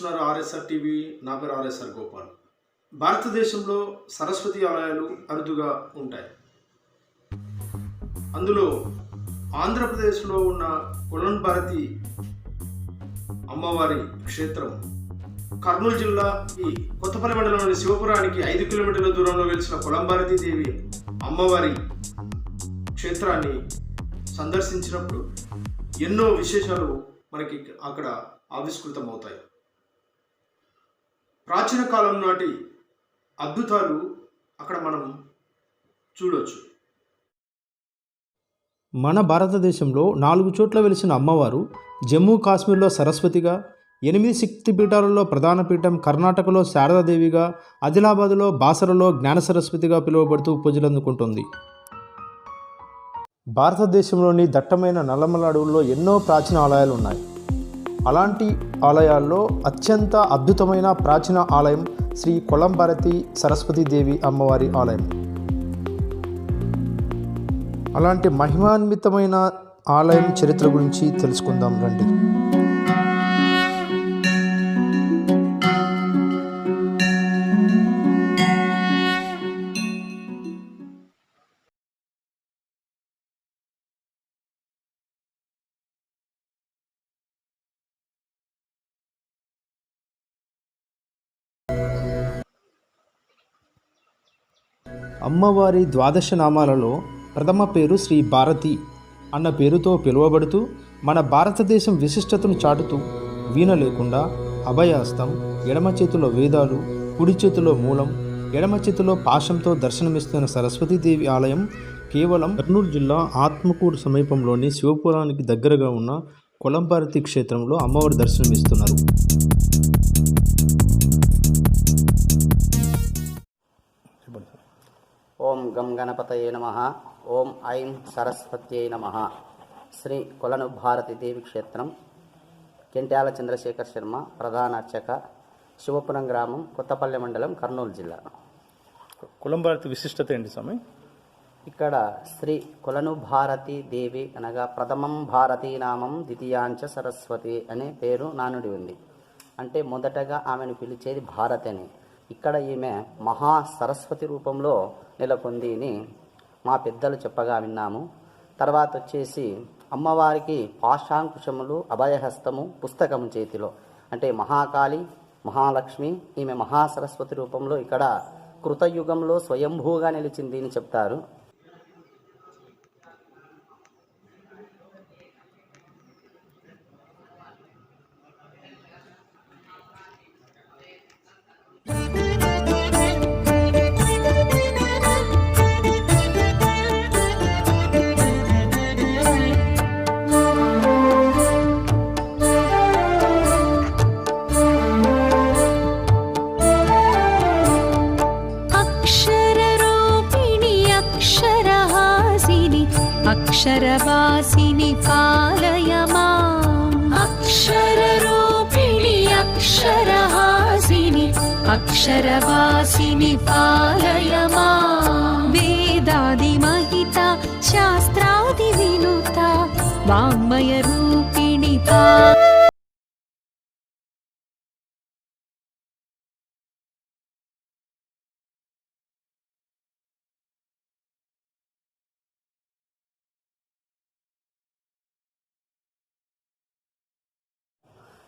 చూస్తున్నారు RSR TV నా పేరు ఆర్ఎస్ఆర్ గోపాల్. భారతదేశంలో సరస్వతి ఆలయాలు అరుదుగా ఉంటాయి. అందులో ఆంధ్రప్రదేశ్లో ఉన్న కొలన్ భారతి అమ్మవారి క్షేత్రం కర్నూలు జిల్లా ఈ కొత్తపల్లి మండలంలోని శివపురానికి ఐదు కిలోమీటర్ల దూరంలో వెలిసిన కొలంభారతి దేవి అమ్మవారి క్షేత్రాన్ని సందర్శించినప్పుడు ఎన్నో విశేషాలు మనకి అక్కడ ఆవిష్కృతం అవుతాయి ప్రాచీన కాలం నాటి అద్భుతాలు అక్కడ మనం చూడవచ్చు మన భారతదేశంలో నాలుగు చోట్ల వెలిసిన అమ్మవారు జమ్మూ కాశ్మీర్లో సరస్వతిగా ఎనిమిది శక్తి పీఠాలలో ప్రధాన పీఠం కర్ణాటకలో శారదాదేవిగా ఆదిలాబాదులో బాసరలో జ్ఞాన సరస్వతిగా పిలువబడుతూ పూజలు అందుకుంటుంది. భారతదేశంలోని దట్టమైన నల్లమల అడవుల్లో ఎన్నో ప్రాచీన ఆలయాలు ఉన్నాయి. అలాంటి ఆలయాల్లో అత్యంత అద్భుతమైన ప్రాచీన ఆలయం శ్రీ కొలంభారతి సరస్వతి దేవి అమ్మవారి ఆలయం. అలాంటి మహిమాన్వితమైన ఆలయం చరిత్ర గురించి తెలుసుకుందాం రండి. అమ్మవారి ద్వాదశ నామాలలో ప్రథమ పేరు శ్రీ భారతి అన్న పేరుతో పిలువబడుతూ మన భారతదేశం విశిష్టతను చాటుతూ వీణ లేకుండా అభయాస్తం ఎడమ చేతిలో వేదాలు కుడి చేతిలో మూలం ఎడమ చేతిలో పాశంతో దర్శనమిస్తున్న సరస్వతీదేవి ఆలయం కేవలం కర్నూలు జిల్లా ఆత్మకూరు సమీపంలోని శివపురానికి దగ్గరగా ఉన్న కొలంపారతి క్షేత్రంలో అమ్మవారి దర్శనమిస్తున్నారు. గం గణపతయే నమ ఓం ఐం సరస్వత్యై నమ శ్రీ కొలను భారతి దేవి క్షేత్రం కెంట్యాల చంద్రశేఖర్ శర్మ ప్రధాన అర్చక శివపురం గ్రామం కొత్తపల్లె మండలం కర్నూలు జిల్లా కులంభారతి విశిష్టత ఏంటి స్వామి? ఇక్కడ శ్రీ కొలను భారతి దేవి అనగా ప్రథమం భారతీ నామం ద్వితీయాంచ సరస్వతి అనే పేరు నానుడి ఉంది. అంటే మొదటగా ఆమెను పిలిచేది భారతి అని ఇక్కడ ఈమె మహా సరస్వతి రూపంలో నెలకొంది అని మా పెద్దలు చెప్పగా విన్నాము. తర్వాత వచ్చేసి అమ్మవారికి పాశాంకుశములు అభయహస్తము పుస్తకము చేతిలో. అంటే మహాకాళి మహాలక్ష్మి ఈమె మహాసరస్వతి రూపంలో ఇక్కడ కృతయుగంలో స్వయంభూగా నిలిచింది అని చెప్తారు. అక్షరహాసిని అక్షరవాసిని పాలయ మా వేదాది మహిత శాస్త్రాది వినుత వాంగ్మయ రూపిణి పా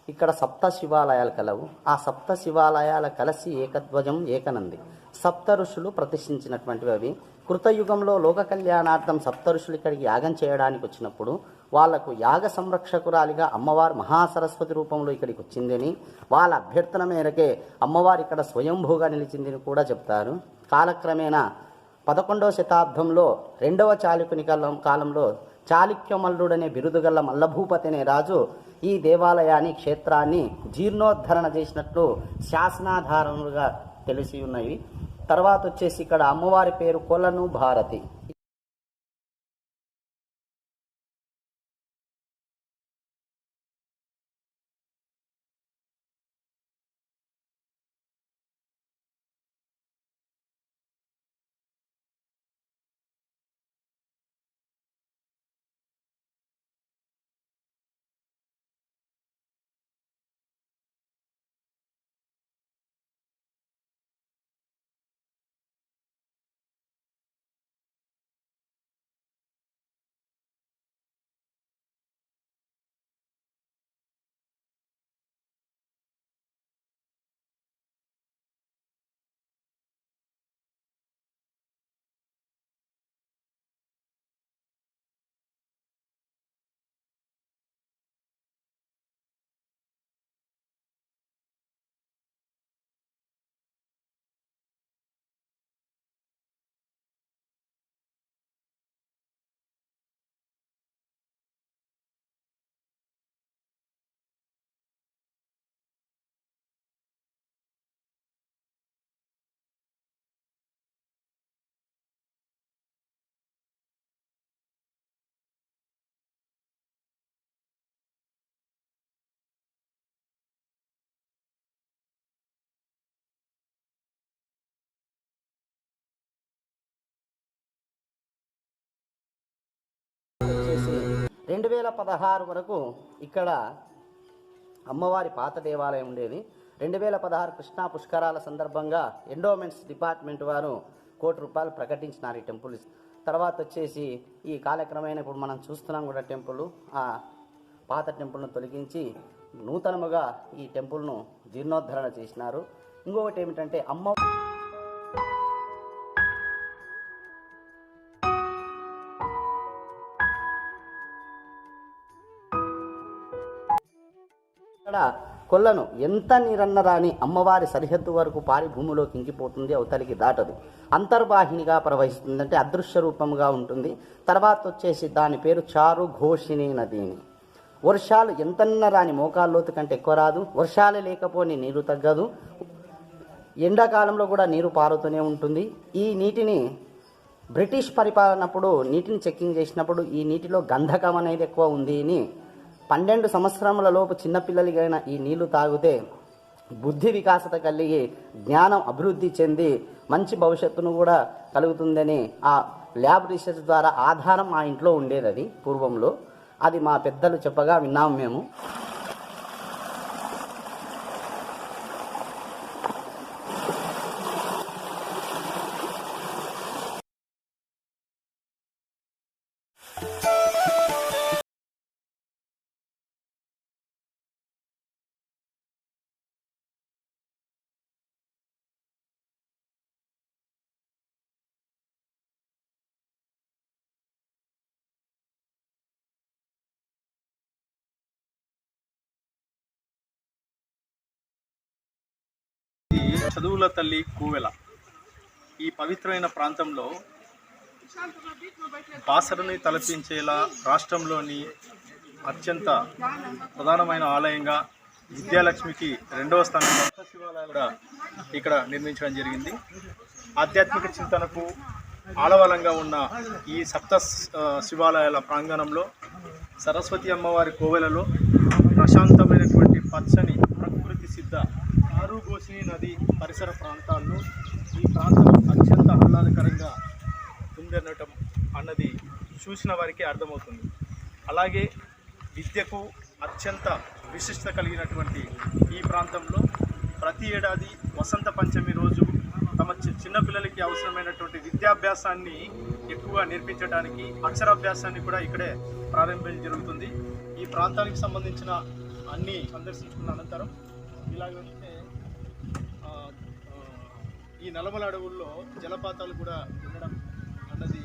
ఇక్కడ సప్త శివాలయాలు కలవు. ఆ సప్త శివాలయాల కలిసి ఏకధ్వజం ఏకనంది. సప్త ఋషులు ప్రతిష్ఠించినటువంటివి అవి. కృతయుగంలో లోక కళ్యాణార్థం సప్త ఋషులు ఇక్కడికి యాగం చేయడానికి వచ్చినప్పుడు వాళ్ళకు యాగ సంరక్షకురాలిగా అమ్మవారు మహాసరస్వతి రూపంలో ఇక్కడికి వచ్చిందని వాళ్ళ అభ్యర్థన మేరకే అమ్మవారు ఇక్కడ స్వయంభూగా నిలిచిందని కూడా చెప్తారు. కాలక్రమేణా పదకొండవ శతాబ్దంలో రెండవ చాళుకుని కాలం కాలంలో చాళుక్యమల్లుడనే బిరుదుగల్ల మల్లభూపతి అనే రాజు ఈ దేవాలయాన్ని క్షేత్రాన్ని జీర్ణోద్ధరణ చేసినట్లు శాసనాధారములుగా తెలిసి ఉన్నవి. తర్వాత వచ్చేసి ఇక్కడ అమ్మవారి పేరు కొలను భారతి. రెండు వేల పదహారు వరకు ఇక్కడ అమ్మవారి పాత దేవాలయం ఉండేది. రెండు వేల పదహారు కృష్ణా పుష్కరాల సందర్భంగా ఎండోమెంట్స్ డిపార్ట్మెంట్ వారు కోటి రూపాయలు ప్రకటించినారు ఈ టెంపుల్ తర్వాత వచ్చేసి ఈ కాలక్రమేణా ఇప్పుడు మనం చూస్తున్నాం కూడా టెంపుల్ ఆ పాత టెంపుల్ను తొలగించి నూతనముగా ఈ టెంపుల్ను జీర్ణోద్ధరణ చేసినారు. ఇంకొకటి ఏమిటంటే అమ్మ ఇక్కడ కొల్లను ఎంత నీరన్న రాని అమ్మవారి సరిహద్దు వరకు పారి భూమిలోకి ఇంకిపోతుంది అవతలికి దాటదు. అంతర్వాహినిగా ప్రవహిస్తుంది అంటే అదృశ్య రూపంగా ఉంటుంది. తర్వాత వచ్చేసి దాని పేరు చారు ఘోషిణి నదిని వర్షాలు ఎంతన్న రాని మోకాల్లోతు కంటే ఎక్కువ రాదు. వర్షాలు లేకపోని నీరు తగ్గదు. ఎండాకాలంలో కూడా నీరు పారుతూనే ఉంటుంది. ఈ నీటిని బ్రిటిష్ పరిపాలనప్పుడు నీటిని చెక్కింగ్ చేసినప్పుడు ఈ నీటిలో గంధకం అనేది ఎక్కువ ఉంది అని పన్నెండు సంవత్సరముల లోపు చిన్నపిల్లలకైనా ఈ నీళ్ళు తాగితే బుద్ధి వికాసత కలిగి జ్ఞానం అభివృద్ధి చెంది మంచి భవిష్యత్తును కూడా కలుగుతుందని ఆ ల్యాబ్ రీసెర్చ్ ద్వారా ఆధారం మా ఇంట్లో ఉండేది అది పూర్వంలో. అది మా పెద్దలు చెప్పగా విన్నాము మేము. చదువుల తల్లి కూవెల. ఈ పవిత్రమైన ప్రాంతంలో బాసరని తలపించేలా రాష్ట్రంలోని అత్యంత ప్రధానమైన ఆలయంగా విద్యాలక్ష్మికి రెండవ స్థానం సప్త శివాలయాలు కూడా ఇక్కడ నిర్మించడం జరిగింది. ఆధ్యాత్మిక చింతనకు ఆలవలంగా ఉన్న ఈ సప్త శివాలయాల ప్రాంగణంలో సరస్వతి అమ్మవారి కోవెలలో ప్రశాంతమైనటువంటి పచ్చని ఆరుగోసిని నది పరిసర ప్రాంతాల్లో ఈ ప్రాంతం అత్యంత ఆహ్లాదకరంగా ఉందనటం అన్నది చూసిన వారికి అర్థమవుతుంది. అలాగే విద్యకు అత్యంత విశిష్టత కలిగినటువంటి ఈ ప్రాంతంలో ప్రతి ఏడాది వసంత పంచమి రోజు తమ చిన్నపిల్లలకి అవసరమైనటువంటి విద్యాభ్యాసాన్ని ఎక్కువగా నేర్పించడానికి అక్షరాభ్యాసాన్ని కూడా ఇక్కడే ప్రారంభించడం జరుగుతుంది. ఈ ప్రాంతానికి సంబంధించిన అన్నీ సందర్శించుకున్న అనంతరం ఇలాగే ఈ నలమల అడవుల్లో జలపాతాలు కూడా ఉండడం అన్నది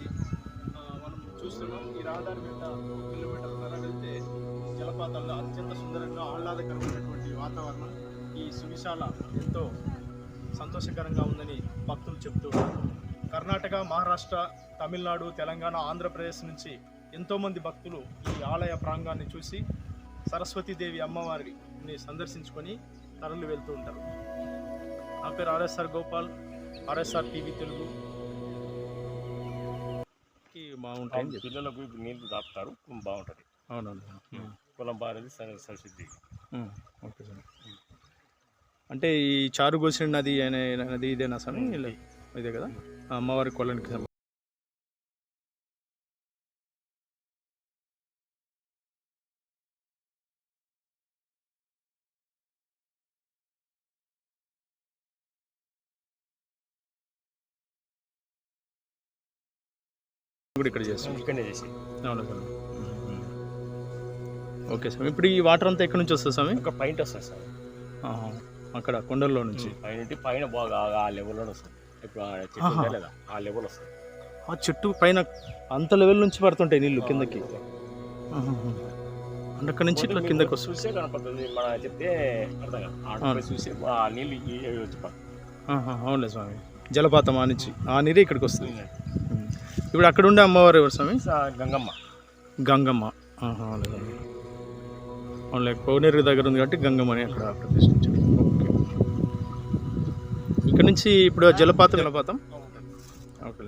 మనం చూస్తున్నాం. ఈ రహదారి వెంట కిలోమీటర్ వెళ్తే జలపాతాల్లో అత్యంత సుందరంగా ఆహ్లాదకరమైనటువంటి వాతావరణం ఈ సువిశాల ఎంతో సంతోషకరంగా ఉందని భక్తులు చెప్తూ కర్ణాటక మహారాష్ట్ర తమిళనాడు తెలంగాణ ఆంధ్రప్రదేశ్ నుంచి ఎంతోమంది భక్తులు ఈ ఆలయ ప్రాంగాన్ని చూసి సరస్వతీదేవి అమ్మవారిని సందర్శించుకొని తరలి వెళ్తూ ఉంటారు. నా పేరు RSR Gopal RSR TV Telugu. చెప్పి పిల్లలకు ఇప్పుడు నీళ్ళు దాపుతారు బాగుంటుంది. అవునండి కులం బారేది సర సరసిద్ధి. Okay sir. అంటే ఈ చారు గోసిన నది అనే నది ఇదేనా ఇలా ఇదే కదా? అమ్మవారి కొలనికి సంబంధించి. కూడా ఇక్కడ చేస్తాం ఇక్కడనే చేసి అవును ఓకే స్వామి ఇప్పుడు ఈ వాటర్ అంతా ఎక్కడి నుంచి వస్తుంది స్వామి ఒక పైంట్ వస్తుంది సార్ ఆహా. అక్కడ కొండల్లో నుంచి పైన పైన బాగా ఆ లెవెల్లో వస్తుంది ఇప్పుడు ఆ చెట్టు ఉందా లేదా ఆ లెవెల్ వస్తుంది ఆ చెట్టు పైన అంత లెవెల్ నుంచి పడుతుంటాయి నీళ్ళు కిందకి. అంటే అక్కడ నుంచి ఇట్లా కిందకి వస్తుంది చూసే కనపడుతుంది మన చెప్తే అర్థం కాదు ఆడ అవును. పోయి చూసి ఆ నీళ్ళు ఈ- ఈ వచ్చి పడుతుంది. ఆహా, అవునులే స్వామి జలపాతం ఆ నుంచి ఆ నీరే ఇక్కడికి వస్తుంది. ఇప్పుడు అక్కడ ఉండే అమ్మవారు ఎవరు స్వామి? గంగమ్మ. గంగమ్మ. అవునులే కోనేరు దగ్గర ఉంది కాబట్టి గంగమ్మని అక్కడ ప్రతిష్ఠించారు. ఓకే. ఇక్కడ నుంచి ఇప్పుడు జలపాతం జలపాతం? ఒక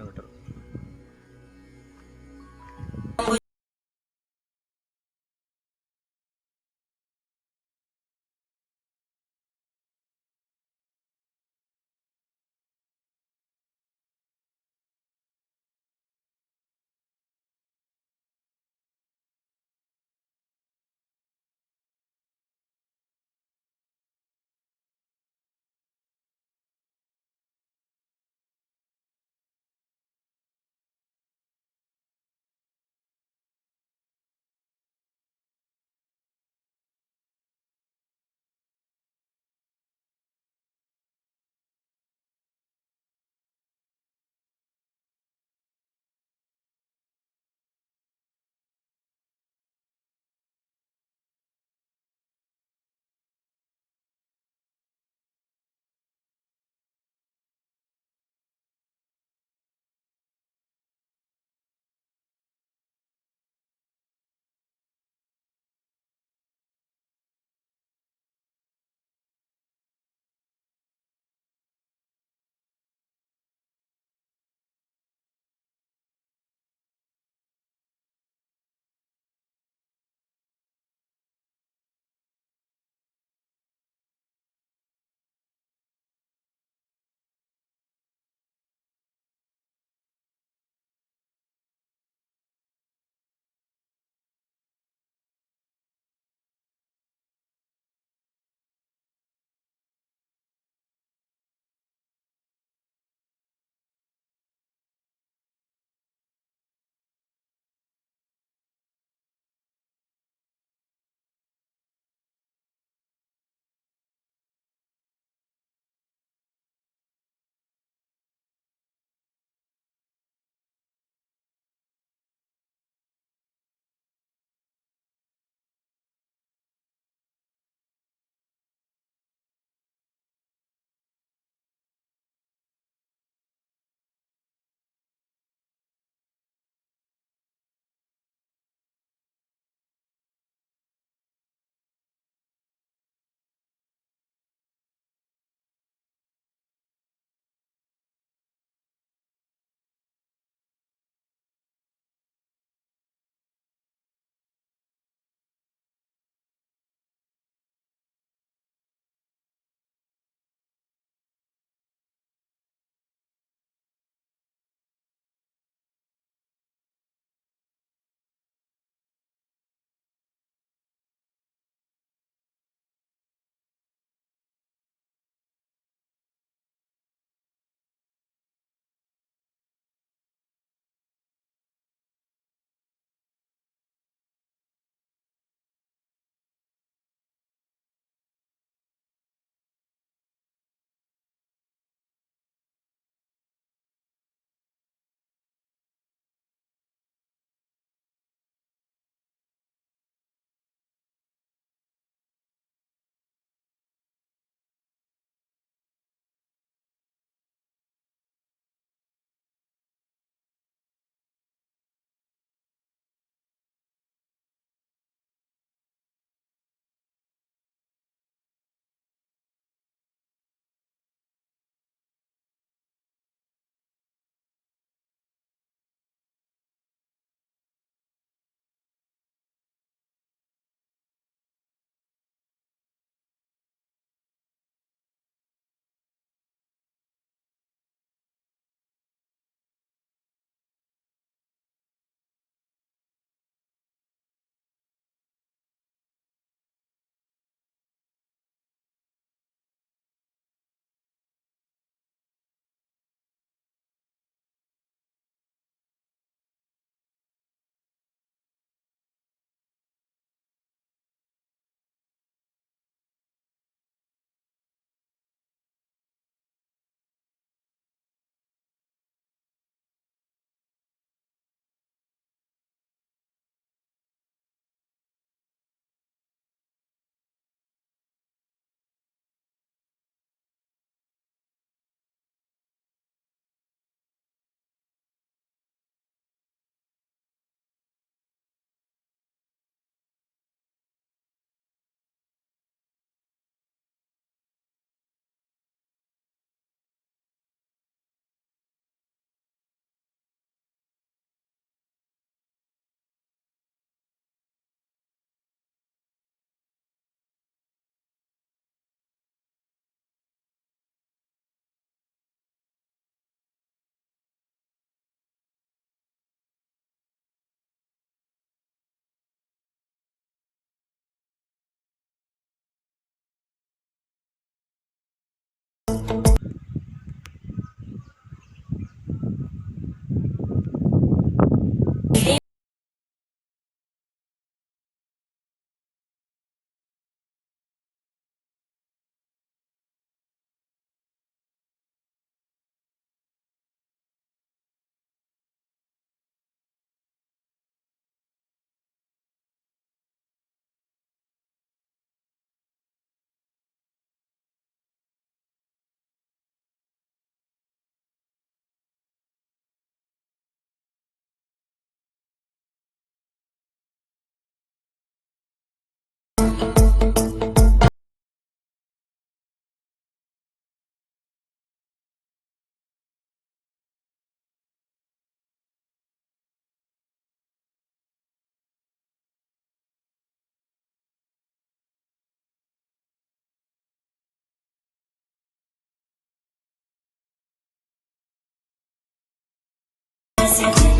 కిలోమీటర్ సగరి